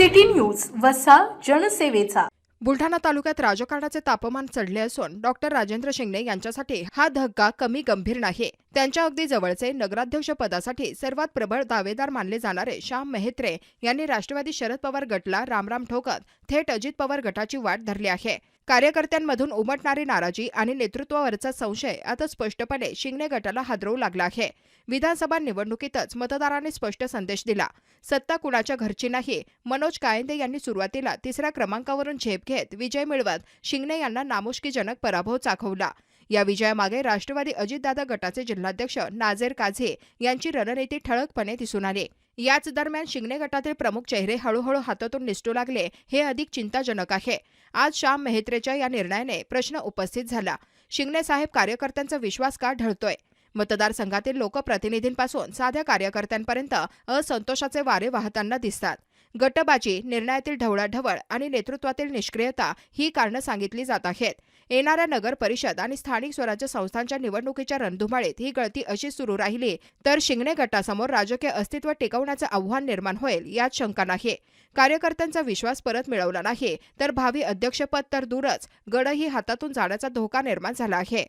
City news वसा जनसेवेचा. बुलढाणा तालुक्यात राजकारणाचे तापमान चढले असून डॉक्टर राजेंद्र शिंगणे यांच्यासाठी हा धक्का कमी गंभीर नाही. त्यांच्या अगदी जवळचे नगराध्यक्ष पदासाठी सर्वात प्रबळ दावेदार मानले जाणारे श्याम मेहत्रे यांनी राष्ट्रवादी शरद पवार गटला रामराम ठोकत थेट अजित पवार गटाची वाट धरली आहे. कार्यकर्त्यांमधून उमटणारी नाराजी आणि नेतृत्वावरचा संशय आता स्पष्टपणे शिंगणे गटाला हादरवू लागला आहे. विधानसभा निवडणुकीतच मतदारांनी स्पष्ट संदेश दिला. सत्ता कुणाच्या घरची नाही मनोज कायंदे यांनी सुरुवातीला तिसऱ्या क्रमांकावरून झेप घेत विजय मिळवत शिंगणे यांना नामुष्कीजनक पराभव चाखवला. या विजयामागे राष्ट्रवादी अजितदादा गटाचे जिल्हाध्यक्ष नाझेर काझे यांची रणनीती ठळकपणे दिसून आली. याच दरम्यान शिंगणे गटातील प्रमुख चेहरे हळूहळू हातातून निसटू लागले हे अधिक चिंताजनक आहे. आज श्याम मेहत्रेच्या या निर्णयाने प्रश्न उपस्थित झाला. शिंगणे साहेब कार्यकर्त्यांचा विश्वास का ढळतोय? मतदारसंघातील लोकप्रतिनिधींपासून साध्या कार्यकर्त्यांपर्यंत असंतोषाचे वारे वाहताना दिसतात. गटबाजी निर्णयातील ढवळाढवळ आणि नेतृत्वातील निष्क्रियता ही कारणं सांगितली जात आहेत. येणाऱ्या नगर परिषद आणि स्थानिक स्वराज्य संस्थांच्या निवडणुकीच्या रणधुमाळीत ही गळती अशी सुरू राहिली तर शिंगणे गटासमोर राजकीय अस्तित्व टिकवण्याचं आव्हान निर्माण होईल यात शंका नाही. कार्यकर्त्यांचा विश्वास परत मिळवला नाही तर भावी अध्यक्षपद तर दूरच गडही हातातून जाण्याचा धोका निर्माण झाला आहे.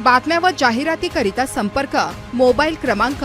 बातम्या व जाहिरातीकरिता संपर्क मोबाईल क्रमांक